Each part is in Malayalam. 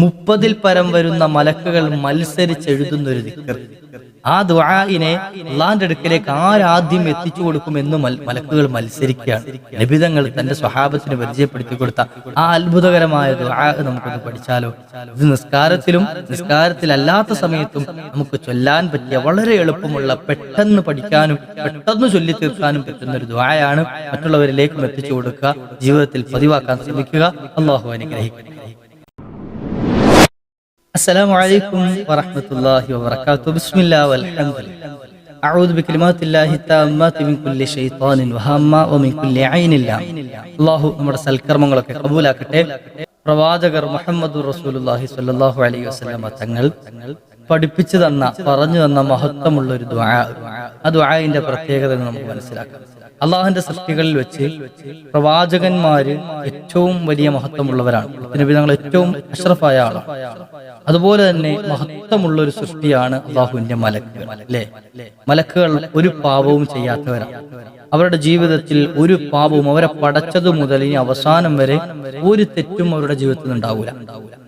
മുപ്പതിൽ പരം വരുന്ന മലക്കുകൾ മത്സരിച്ചെഴുതുന്ന ഒരു ദിക്കർ. ആ ദുആഇനെ അള്ളാന്റെ അടുക്കലേക്ക് ആരാദ്യം എത്തിച്ചു കൊടുക്കുമെന്ന് മലക്കുകൾ മത്സരിക്കുകയാണ്. നബിതങ്ങൾ തന്റെ സ്വഹാബത്തിന് പരിചയപ്പെടുത്തി കൊടുത്ത ആ അത്ഭുതകരമായ ദുആ നമുക്കൊന്ന് പഠിച്ചാലോ? ഇത് നിസ്കാരത്തിലും നിസ്കാരത്തിലല്ലാത്ത സമയത്തും നമുക്ക് ചൊല്ലാൻ പറ്റിയ വളരെ എളുപ്പമുള്ള പെട്ടെന്ന് പഠിക്കാനും പെട്ടെന്ന് ചൊല്ലി തീർക്കാനും പറ്റുന്ന ഒരു ദുആയാണ് മറ്റുള്ളവരിലേക്കും എത്തിച്ചു കൊടുക്കുക ജീവിതത്തിൽ പതിവാക്കാൻ ശ്രമിക്കുക. അള്ളാഹു അനുഗ്രഹിക്കട്ടെ. السلام عليكم ورحمة الله وبركاته بسم الله والحمد لله أعوذ بكلمات الله التامات من كل شيطان وهامة ومن كل عين لام അള്ളാഹു നമ്മുടെ സൽക്കർമ്മങ്ങളൊക്കെ കബൂലാക്കട്ടെ പ്രവാചകർ മുഹമ്മദ് റസൂലുള്ളാഹി സ്വല്ലല്ലാഹു അലൈഹി വസല്ലമ തങ്ങൾ പഠിപ്പിച്ചു തന്ന പറഞ്ഞു തന്ന മഹത്വമുള്ള ഒരു ദ്വാ ആ ദ്വാന്റെ പ്രത്യേകത നമുക്ക് മനസ്സിലാക്കാം അള്ളാഹുന്റെ സൃഷ്ടികളിൽ വെച്ച് പ്രവാചകന്മാര് ഏറ്റവും വലിയ മഹത്വമുള്ളവരാണ്. നബി തങ്ങൾ ഏറ്റവും അഷ്റഫായ ആളാണ്. അതുപോലെ തന്നെ മഹത്വമുള്ള ഒരു സൃഷ്ടിയാണ് അള്ളാഹുവിന്റെ മലക്കുകൾ അല്ലെ? മലക്കുകൾ ഒരു പാപവും ചെയ്യാത്തവരാണ്. അവരുടെ ജീവിതത്തിൽ ഒരു പാപവും അവരെ പടച്ചതു മുതൽ ഇനി അവസാനം വരെ ഒരു തെറ്റും അവരുടെ ജീവിതത്തിൽ ഉണ്ടാവൂല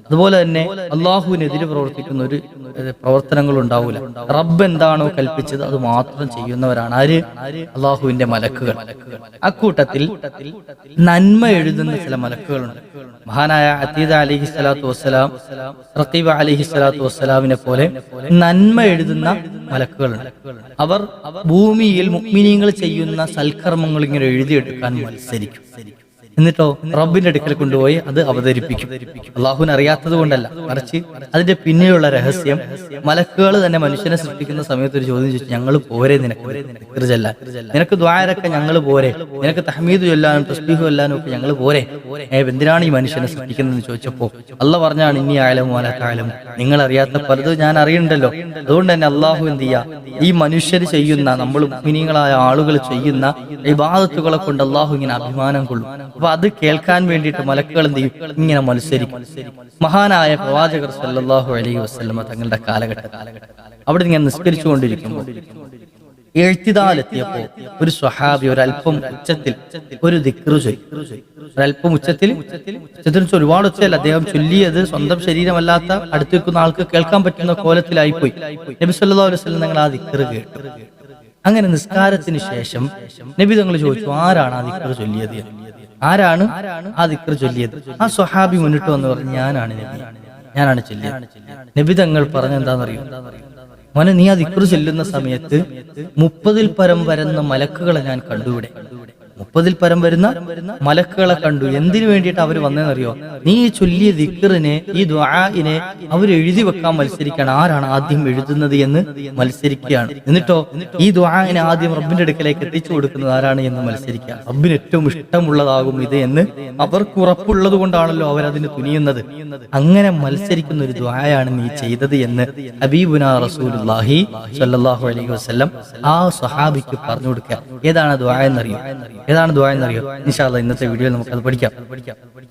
അതുപോലെ തന്നെ അള്ളാഹുവിനെതിരെ പ്രവർത്തിക്കുന്ന ഒരു പ്രവർത്തനങ്ങൾ ഉണ്ടാവൂല റബ്ബ് എന്താണോ കൽപ്പിച്ചത് അത് മാത്രം ചെയ്യുന്നവരാണ് ആര്? അള്ളാഹുവിന്റെ മലക്കുകൾ. അക്കൂട്ടത്തിൽ നന്മ എഴുതുന്ന ചില മലക്കുകളുണ്ട്. മഹാനായ അതീത അലിഹി സ്വലാത്തു വസ്സലാം റത്തീബ അലിഹി സ്വലാത്തു വസ്സലാമിനെ പോലെ നന്മ എഴുതുന്ന മലക്കുകളുണ്ട്. അവർ ഭൂമിയിൽ മുഗ്മിനീങ്ങൾ ചെയ്യുന്ന സൽക്കർമ്മങ്ങൾ ഇങ്ങനെ എഴുതിയെടുക്കാൻ മത്സരിക്കും. എന്നിട്ടോ റബ്ബിന്റെ അടുക്കൽ കൊണ്ടുപോയി അത് അവതരിപ്പിക്കും. അള്ളാഹുവിന് അറിയാത്തത് കൊണ്ടല്ല. മറിച്ച് അതിന്റെ പിന്നെയുള്ള രഹസ്യം മലക്കുകൾ തന്നെ മനുഷ്യനെ സൃഷ്ടിക്കുന്ന സമയത്ത് ഒരു ചോദ്യം ചോദിച്ചു ഞങ്ങൾ പോരെ നിനക്ക്? ചെല്ലാൻ നിനക്ക് ദ്വാരൊക്കെ ഞങ്ങൾ പോരെ? നിനക്ക് തഹമീദ് ചൊല്ലാനും തസ്ബീഹ് ചൊല്ലാനും ഒക്കെ ഞങ്ങൾ പോരെ? എന്തിനാണ് ഈ മനുഷ്യനെ സൃഷ്ടിക്കുന്നതെന്ന് ചോദിച്ചപ്പോ അല്ല പറഞ്ഞാണ് ഇനി ആയാലും മോലക്കായാലും നിങ്ങൾ അറിയാത്ത പലതും ഞാൻ അറിയണ്ടല്ലോ. അതുകൊണ്ട് തന്നെ അള്ളാഹു എന്ത് ചെയ്യാ? ഈ മനുഷ്യർ ചെയ്യുന്ന നമ്മൾ മിനിങ്ങളായ ആളുകൾ ചെയ്യുന്ന ഇബാദത്തുകളെ കൊണ്ട് അള്ളാഹു ഇങ്ങനെ അഭിമാനം കൊള്ളും. അപ്പൊ അത് കേൾക്കാൻ വേണ്ടിയിട്ട് മലക്കുകൾ എന്ത് ചെയ്യും? ഇങ്ങനെ മത്സരിക്കും. മഹാനായ പ്രവാചകർ സല്ലാഹു അലൈഹി വസ്ലമ തങ്ങളുടെ കാലഘട്ടം. അവിടെ ഇങ്ങനെ നിസ്കരിച്ചുകൊണ്ടിരിക്കുമ്പോൾ എഴുത്തിതാലെത്തിയപ്പോ ഒരു സ്വഹാബി ഒരല്പം ഉച്ചത്തിൽ ഒരു ദിക്റ് ഒരല്പം ഉച്ചത്തിൽ ഉച്ചത്തിൽ ഒരുപാട് ഉച്ചയല്ല. അദ്ദേഹം ചൊല്ലിയത് സ്വന്തം ശരീരമല്ലാത്ത അടുത്ത് നിൽക്കുന്ന ആൾക്ക് കേൾക്കാൻ പറ്റുന്ന കോലത്തിലായിപ്പോയി. നബി സല്ലല്ലാഹു അലൈഹി ആ ദിക്റ് കേട്ടു. അങ്ങനെ നിസ്കാരത്തിന് ശേഷം നബി തങ്ങൾ ചോദിച്ചു ആരാണ് ആ ദിക്റ് ചൊല്ലിയത്? എന്ന്. ആരാണ്? ആ ദിക്ർ ചൊല്ലിയത്. ആ സ്വഹാബി മുന്നിട്ട് വന്ന് പറഞ്ഞു ഞാനാണ് നബി. ഞാനാണ് ചൊല്ലിയത്. നബി തങ്ങൾ പറഞ്ഞെന്താണെന്നറിയോ മോനെ നീ ആ ദിക്ർ ചൊല്ലുന്ന സമയത്ത് മുപ്പതിൽ പരം വരുന്ന മലക്കുകളെ ഞാൻ കണ്ടുവിടെ. മുപ്പതിൽ പരം വരുന്ന മലക്കുകളെ കണ്ടു. എന്തിനു വേണ്ടിയിട്ട് അവർ വന്നതെന്നറിയോ നീ ഈ ചൊല്ലിയ ദിക്കറിനെ ഈ ദ്വാഇനെ അവർ എഴുതി വെക്കാൻ മത്സരിക്കാണ്. ആരാണ് ആദ്യം എഴുതുന്നത് എന്ന് മത്സരിക്കുകയാണ്. എന്നിട്ടോ ഈ ദ്വാഇനെ ആദ്യം റബ്ബിന്റെ അടുക്കലേക്ക് എത്തിച്ചു കൊടുക്കുന്നത് ആരാണ് എന്ന് മത്സരിക്കുക. റബ്ബിന് ഏറ്റവും ഇഷ്ടമുള്ളതാകും ഇത് എന്ന് അവർക്ക് ഉറപ്പുള്ളത് കൊണ്ടാണല്ലോ അവരതിന് തുനിയുന്നത്. അങ്ങനെ മത്സരിക്കുന്ന ഒരു ദ്വായാണ് നീ ചെയ്തത് എന്ന് ഹബീബുന റസൂലുള്ളാഹി സ്വല്ലല്ലാഹു അലൈഹി വസല്ലം ആ സ്വഹാബിക്ക് പറഞ്ഞു കൊടുക്കുക. ഏതാണ് ദ്വാ എന്നറിയോ? ഏതാണ് ദ്വാ എന്നറിയോ? നിഷാല്ല ഇന്നത്തെ വീഡിയോയിൽ നമുക്കത് പഠിക്കാം.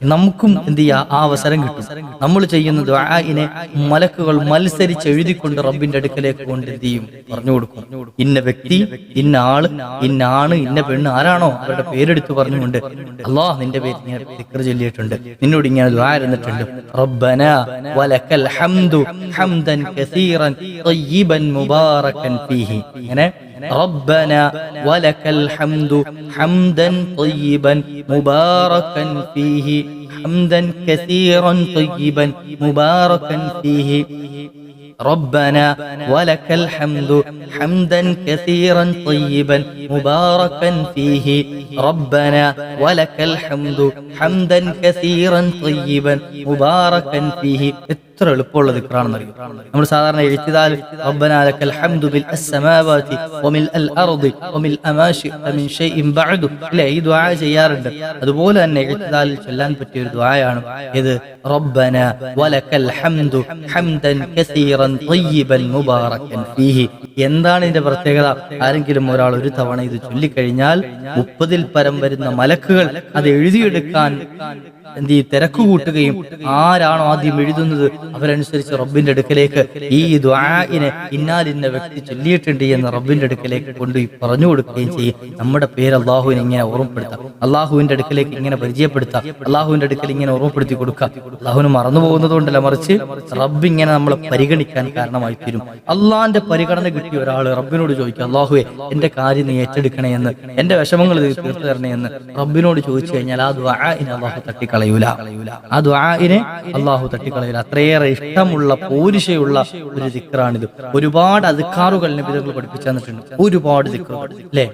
നമുക്കും എന്ത് ചെയ്യാ? ആ അവസരം കിട്ടും. നമ്മൾ ചെയ്യുന്ന ദ്വാഇനെ മലക്കുകൾ മത്സരിച്ച് എഴുതിക്കൊണ്ട് റബ്ബിന്റെ അടുക്കലേക്ക് കൊണ്ട് എന്ത് ചെയ്യും? പറഞ്ഞു കൊടുക്കും. ഇന്ന വ്യക്തി ഇന്ന ആൾ ഇന്ന ആണ് ഇന്ന പെണ്ണ് ആരാണോ അവരുടെ പേരെടുത്ത് പറഞ്ഞുകൊണ്ട് അള്ളാഹ് നിന്റെ പേര് ഞാൻ ചൊല്ലിയിട്ടുണ്ട്. നിന്നോട് ഇങ്ങനെ ദ്വാ ഇരുന്നിട്ടുണ്ട്. റബ്ബന വലക്കൽ ഹംദു ഹംദൻ കസീറൻ മുബാറക്കൻ ഫീഹി. ربنا ولك الحمد حمدا طيبا مباركا فيه حمدا كثيرا طيبا مباركا فيه ربنا ولك الحمد حمدا كثيرا طيبا مباركا فيه ربنا ولك الحمد حمدا كثيرا طيبا مباركا فيه എത്ര എളുപ്പമുള്ള ദിക്റാണെന്നറിയും നമ്മൾ സാധാരണ എഴുത്തിതാൽ റബ്ബനാ ലക്കൽ ഹംദു ബിൽ അസ്സമാവാതി വമിൽ അൽ അർദി വമിൽ അമാശി വമിൻ ഷൈഇൻ ബഅദു. ഇല്ല ഈ ദുആ ചെയ്യാറുണ്ട്. അതുപോലെ തന്നെ എഴുത്തിതാലിൽ ചൊല്ലാൻ പറ്റിയ ഒരു ദുആയാണ് ഇത് റബ്ബനാ വലക്കൽ ഹംദു ഹംദൻ കസീറൻ തയ്യിബൻ മുബാറകൻ ഫീഹി. എന്താണ് ഇതിന്റെ പ്രത്യേകത? ആരെങ്കിലും ഒരാൾ ഒരു തവണ ഇത് ചൊല്ലിക്കഴിഞ്ഞാൽ മുപ്പതിൽ പരം വരുന്ന മലക്കുകൾ അത് എഴുതിയെടുക്കാൻ എന്ത് തിരക്ക് കൂട്ടുകയും ആരാണോ ആദ്യം എഴുതുന്നത്? അവരനുസരിച്ച് റബ്ബിന്റെ അടുക്കലേക്ക് ഈ ദ്വാഇനെ ഇന്നാലിന്ന വ്യക്തി ചൊല്ലിയിട്ടുണ്ട് എന്ന് റബ്ബിന്റെ അടുക്കലേക്ക് കൊണ്ടുപോയി പറഞ്ഞു കൊടുക്കുകയും ചെയ്യും. നമ്മുടെ പേര് അള്ളാഹുവിനെ ഇങ്ങനെ ഓർമ്മപ്പെടുത്താം. അള്ളാഹുവിന്റെ അടുക്കലേക്ക് ഇങ്ങനെ പരിചയപ്പെടുത്താം. അള്ളാഹുവിന്റെ അടുക്കൽ ഇങ്ങനെ ഓർമ്മപ്പെടുത്തി കൊടുക്കാം. അള്ളാഹുവിന് മറന്നു പോകുന്നത് കൊണ്ടല്ല മറിച്ച് റബ്ബ് ഇങ്ങനെ നമ്മളെ പരിഗണിക്കാൻ കാരണമായി തീരും. അള്ളാഹിന്റെ പരിഗണന കിട്ടിയ ഒരാൾ റബ്ബിനോട് ചോദിക്കുക അള്ളാഹുവെ എന്റെ കാര്യം നീ ഏറ്റെടുക്കണേ എന്ന് എന്റെ വിഷമങ്ങൾ തീർത്തു തരണേ എന്ന്? റബ്ബിനോട് ചോദിച്ചു കഴിഞ്ഞാൽ ആ ദ്വാഇനെ അള്ളാഹു തട്ടിക്കളയൂല. ആ ദ്വാഇനെ അള്ളാഹു തട്ടിക്കളയൂല. അത്രയേറെ ഇഷ്ടമുള്ള പോരിശയുള്ള ഒരു ദിക്റാണിത്. ഒരുപാട് അധികാറുകൾ നബിതകൾ പഠിപ്പിച്ചു തന്നിട്ടുണ്ട്. ഒരുപാട് ദിക്റുകൾ. അല്ലേ?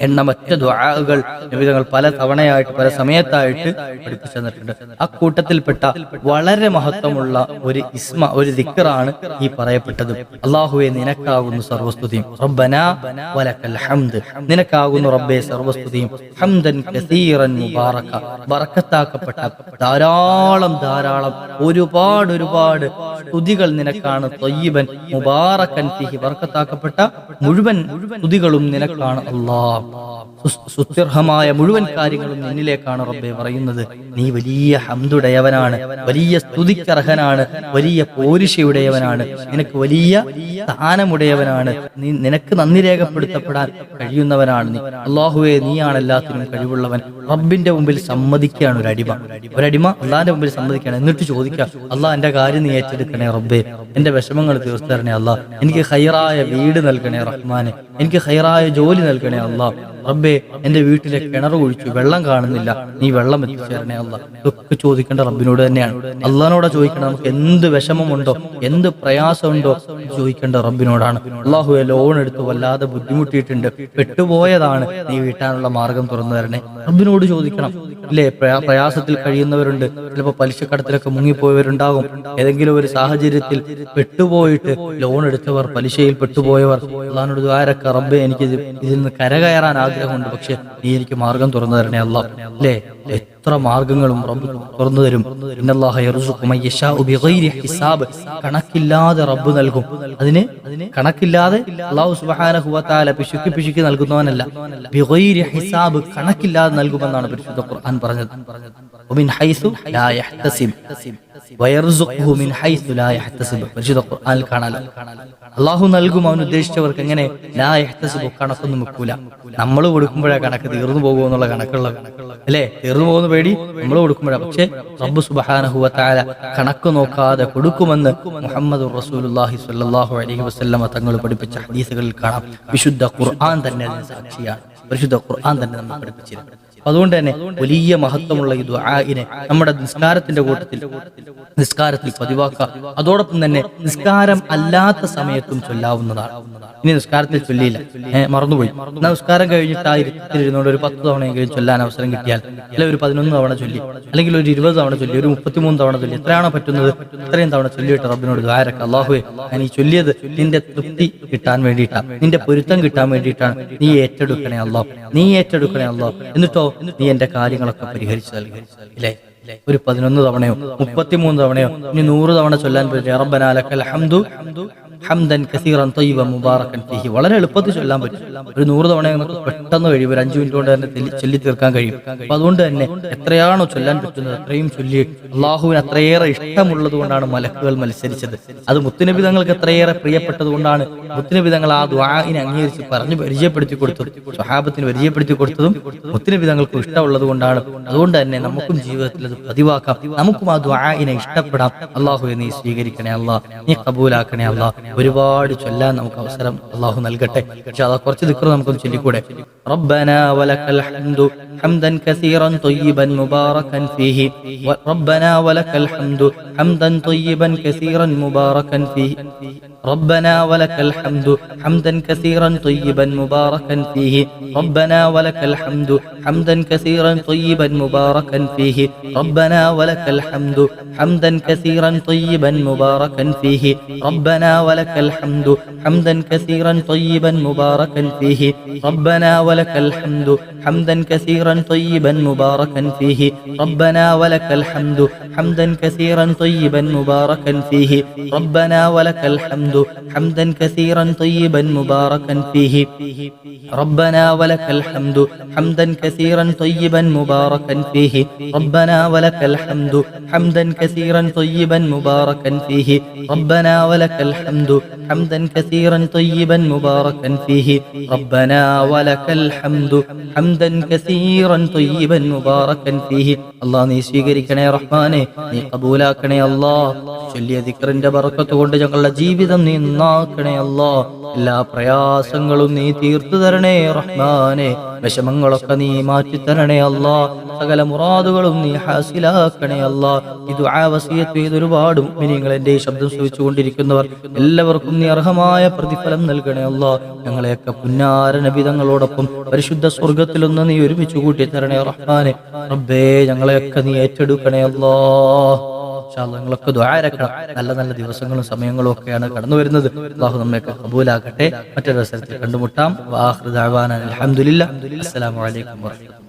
എണ്ണമറ്റ ദ്വാകൾ നബിതങ്ങൾ പല തവണയായിട്ട് പല സമയത്തായിട്ട് പഠിപ്പിച്ചു തന്നിട്ടുണ്ട്. ആ കൂട്ടത്തിൽപ്പെട്ട വളരെ മഹത്വമുള്ള ഒരു ഇസ്മ ഒരു ദിക്റാണ് ഈ പറയപ്പെട്ടത്. അള്ളാഹുവെ നിനക്കാകുന്നു സർവസ്തുതിയും. റബ്ബന വലക്കൽ ഹംദ്. നിനക്കാകുന്നു റബ്ബെ സർവസ്തുതിയും. ഹംദൻ കസീറൻ മുബാറക ബറക്കത്താക്കപ്പെട്ട ധാരാളം ധാരാളം ഒരുപാട് ഒരുപാട് സ്തുതികൾ നിനക്കാണ് തൊയ്യബൻ മുബാറക്കൻ ഫിഹി വർക്കത്താക്കപ്പെട്ട മുഴുവൻ തുതികളും നിനക്കാണ് അള്ളാഹ് സുത്യർഹമായ മുഴുവൻ കാര്യങ്ങളും നിന്നിലേക്കാണ് റബ്ബെ പറയുന്നത്. നീ വലിയ ഹംദുടയവനാണ് വലിയ സ്തുതിക്കർഹനാണ് വലിയ പോരിശയുടയവനാണ് നിനക്ക് വലിയ സ്ഥാനമുടയവനാണ് നീ നിനക്ക് നന്ദി രേഖപ്പെടുത്തപ്പെടാൻ കഴിയുന്നവനാണ് നീ. അള്ളാഹുവെ നീയാണ് എല്ലാത്തിനും കഴിവുള്ളവൻ. റബ്ബിന്റെ മുമ്പിൽ സമ്മതിക്കുകയാണ് ഒരു അടിമ ഒരടിമ അള്ളാഹിന്റെ മുമ്പിൽ സമ്മതിക്കുകയാണ്. എന്നിട്ട് ചോദിക്കുക അള്ളാഹ് എന്റെ കാര്യം നീ ഏറ്റെടുക്കണേ റബ്ബെ. എന്റെ വിഷമങ്ങൾ തീർത്തു തരണേ അള്ളാഹ്. എനിക്ക് ഹൈറായ വീട് നൽകണേ റഹ്മാനെ. എനിക്ക് ഹൈറായ ജോലി നൽകണേ അള്ളാഹ്. റബ്ബേ എന്റെ വീട്ടിലെ കിണർ ഒഴിച്ചു വെള്ളം കാണുന്നില്ല. നീ വെള്ളം എത്തിച്ചേരണേ അല്ല ഇതൊക്കെ ചോദിക്കേണ്ട റബ്ബിനോട് തന്നെയാണ്. അള്ളഹാനോടാ ചോദിക്കണം നമുക്ക് എന്ത് വിഷമമുണ്ടോ എന്ത് പ്രയാസമുണ്ടോ ചോദിക്കേണ്ട റബ്ബിനോടാണ്. അള്ളാഹു ലോൺ എടുത്ത് വല്ലാതെ ബുദ്ധിമുട്ടിയിട്ടുണ്ട്. പെട്ടുപോയതാണ് നീ വീട്ടാനുള്ള മാർഗം തുറന്നു തരണേ. റബ്ബിനോട് ചോദിക്കണം. ഇല്ലേ പ്രയാ- പ്രയാസത്തിൽ കഴിയുന്നവരുണ്ട്. ചിലപ്പോൾ പലിശക്കടത്തിലൊക്കെ മുങ്ങിപ്പോയവരുണ്ടാകും. ഏതെങ്കിലും ഒരു സാഹചര്യത്തിൽ പെട്ടുപോയിട്ട് ലോൺ എടുത്തവർ പലിശയിൽ പെട്ടുപോയവർ അള്ളഹാനോട് ദ്വാരക്ക റബ്ബെ എനിക്ക് ഇത് ഇതിൽ നിന്ന് കരകയറാൻ ആഗ്രഹമുണ്ട്. പക്ഷെ നീ എനിക്ക് മാർഗം തുറന്നു തരണേ അല്ല. അല്ലേ? എത്ര മാർഗങ്ങളും റബ്ബ് തുറന്നു തരും. ഹിസാബ്. കണക്കില്ലാതെ റബ്ബ് നൽകും. അതിന് കണക്കില്ലാതെ അല്ലാഹു സുബ്ഹാനഹു വ പിശുക്കി പിശുക്കി നൽകുന്നവനല്ല. ഹിസാബ് കണക്കില്ലാതെ നൽകുമെന്നാണ് പരിശുദ്ധ ഖുർആൻ പറഞ്ഞത്. പരിശുദ്ധ ഖുർആനിൽ കാണാലോ. അള്ളാഹു നൽകും അവൻ ഉദ്ദേശിച്ചവർക്ക് എങ്ങനെ ലാ യഹ്തസിബു കണക്കൊന്നും വെക്കൂല. നമ്മൾ കൊടുക്കുമ്പോഴേ കണക്ക് തീർന്നു പോകുമോ എന്നുള്ള കണക്കുള്ള അല്ലേ? തീർന്നു പോകുന്ന പേടി നമ്മൾ കൊടുക്കുമ്പോഴാ. പക്ഷേ റബ്ബ് സുബഹാനഹുവത്തായ കണക്ക് നോക്കാതെ കൊടുക്കുമെന്ന് മുഹമ്മദ് റസൂലുള്ളാഹി സ്വല്ലല്ലാഹു അലൈഹി വസല്ലമ തങ്ങൾ പഠിപ്പിച്ച ഹദീസുകളിൽ കാണാം. വിശുദ്ധ ഖുർആൻ തന്നെ സാക്ഷിയാണ്. പരിശുദ്ധ ഖുർആൻ തന്നെ നമ്മൾ പഠിപ്പിച്ചിരുന്നു അതുകൊണ്ട് തന്നെ വലിയ മഹത്വമുള്ള ഈ ദുആഇനെ നമ്മുടെ നിസ്കാരത്തിന്റെ കൂട്ടത്തിൽ നിസ്കാരത്തിൽ പതിവാക്കുക. അതോടൊപ്പം തന്നെ നിസ്കാരം അല്ലാത്ത സമയത്തും ചൊല്ലാവുന്നതാണ്. ഇനി നിസ്കാരത്തിൽ ചൊല്ലിയില്ല. ഏഹ് മറന്നുപോയി. നമസ്കാരം കഴിഞ്ഞിട്ട് ആ ഇരുത്തിരുന്നോണ്ട് ഒരു പത്ത് തവണയെങ്കിലും ചൊല്ലാൻ അവസരം കിട്ടിയാൽ അല്ലെങ്കിൽ ഒരു പതിനൊന്ന് തവണ ചൊല്ലി അല്ലെങ്കിൽ ഒരു ഇരുപത് തവണ ചൊല്ലി ഒരു മുപ്പത്തിമൂന്ന് തവണ ചൊല്ലി എത്രയാണോ പറ്റുന്നത് ഇത്രയും തവണ ചൊല്ലിയിട്ട് റബ്ബിനോട് ദ്വാരക്ക അള്ളാഹുവെ ഞാൻ ഈ ചൊല്ലിയത് നിന്റെ തൃപ്തി കിട്ടാൻ വേണ്ടിയിട്ടാണ്. നിന്റെ പൊരുത്തം കിട്ടാൻ വേണ്ടിയിട്ടാണ് നീ ഏറ്റെടുക്കണേ അള്ളാഹ്. നീ ഏറ്റെടുക്കണേ അള്ളാഹ്. എന്നിട്ടോ നീ എന്റെ കാര്യങ്ങളൊക്കെ പരിഹരിച്ചു ഇല്ലേ? ഒരു പതിനൊന്ന് തവണയോ മുപ്പത്തിമൂന്ന് തവണയോ ഇനി നൂറ് തവണ ചൊല്ലാൻ പറ്റും. റബ്ബനാലക്കൽ ഹംദു. ഹംദൻ കസീറൻ തൊയ്വ മുബാറക്കൻ ഫിഹി. വളരെ എളുപ്പത്തിൽ ചൊല്ലാൻ പറ്റും. ഒരു നൂറ് തവണ നമുക്ക് പെട്ടെന്ന് കഴിയും. ഒരു അഞ്ചു മിനിറ്റ് കൊണ്ട് തന്നെ ചൊല്ലി തീർക്കാൻ കഴിയും. അപ്പൊ അതുകൊണ്ട് തന്നെ എത്രയാണോ ചൊല്ലാൻ പറ്റുന്നത് അത്രയും ചൊല്ലി അള്ളാഹുവിന് അത്രയേറെ ഇഷ്ടമുള്ളത് കൊണ്ടാണ് മലക്കുകൾ മത്സരിച്ചത്. അത് മുത്തുനബി തങ്ങൾക്ക് എത്രയേറെ പ്രിയപ്പെട്ടത് കൊണ്ടാണ് മുത്തുനബി തങ്ങൾ ആ ദ്വാഇനെ അംഗീകരിച്ച് പറഞ്ഞു പരിചയപ്പെടുത്തി കൊടുത്തതും സ്വഹാബത്തിന് പരിചയപ്പെടുത്തി കൊടുത്തതും മുത്തുനബി തങ്ങൾക്ക് ഇഷ്ടമുള്ളത് കൊണ്ടാണ്. അതുകൊണ്ട് തന്നെ നമുക്കും ജീവിതത്തിൽ അത് പതിവാക്കാം. നമുക്കും ആ ദ്വാഇനെ ഇഷ്ടപ്പെടാം. അള്ളാഹുവിനെ നീ സ്വീകരിക്കണേ അള്ളാഹ് നീ കബൂലാക്കണേ അള്ളാഹ് ഒരുപാട് ചൊല്ലാൻ നമുക്ക് അവസരം അള്ളാഹു നൽകട്ടെ. പക്ഷെ അതാ കുറച്ച് ദിക്കർ നമുക്കൊന്ന് ചൊല്ലിക്കൂടെ? റബ്ബന വലക്കൽ ഹംദു حمدا كثيرا طيبا مباركا فيه. ربنا ولك الحمد. حمدا طيبا كثيرا مباركا فيه. ربنا ولك الحمد. حمدا كثيرا طيبا مباركا فيه. ربنا ولك الحمد. حمدا كثيرا طيبا مباركا فيه. ربنا ولك الحمد. حمدا كثيرا طيبا مباركا فيه. ربنا ولك الحمد. حمدا كثيرا طيبا مباركا فيه. ربنا ولك الحمد. حمدا كثيرا كثيرا طيبا مباركا فيه ربنا ولك الحمد حمدا كثيرا طيبا مباركا فيه ربنا ولك الحمد حمدا كثيرا طيبا مباركا فيه ربنا ولك الحمد حمدا كثيرا طيبا مباركا فيه ربنا ولك الحمد حمدا كثيرا طيبا مباركا فيه ربنا ولك الحمد حمدا كثيرا طيبا مباركا فيه ربنا ولك الحمد حمدا كثيرا കസീറൻ തൊയ്യബൻ മുബാറക്കൻ ഫീഹി. അള്ളാഹ് നീ സ്വീകരിക്കണേ റഹ്മാനെ നീ കബൂലാക്കണേ അല്ലാഹ്. ചൊല്ലിയ ദിക്റിന്റെ ബർക്കത്ത് കൊണ്ട് ഞങ്ങളുടെ ജീവിതം നീ നന്നാക്കണേ അല്ലാ എല്ലാ പ്രയാസങ്ങളും നീ തീർത്തു തരണേ റഹ്മാനെ. വിഷമങ്ങളൊക്കെ നീ മാറ്റി തരണേ അല്ലാ. സകല മുറാദുകളും നീ ഹാസിലാക്കണേ അല്ലാ. ഇത് ആവസീയത്ത് ചെയ്ത് ഒരുപാട് മുഅ്മിനീങ്ങൾ എന്റെ ഈ ശബ്ദം ശ്രവിച്ചുകൊണ്ടിരിക്കുന്നവർ എല്ലാവർക്കും നീ അർഹമായ പ്രതിഫലം നൽകണേ അല്ലാ. ഞങ്ങളെയൊക്കെ പുന്നാര നബിതങ്ങളോടൊപ്പം പരിശുദ്ധ സ്വർഗത്തിലൊന്ന് നീ ഒരുമിച്ച് കൂട്ടി തരണേ റഹ്മാനെ. റബ്ബേ ഞങ്ങളെയൊക്കെ നീ ഏറ്റെടുക്കണേ അല്ലാ. നിങ്ങളൊക്കെ ദ്വാരക്കണം നല്ല നല്ല ദിവസങ്ങളും സമയങ്ങളും ഒക്കെയാണ് കടന്നു വരുന്നത്. അള്ളാഹു നമ്മയൊക്കെ കബൂലാകട്ടെ മറ്റൊരു അവസരത്തിൽ കണ്ടുമുട്ടാം. വാഹൃദാൻ അലഹമുല്ല അസ്സലാമു അലൈക്കും വറഹ്മത്തുള്ളാഹി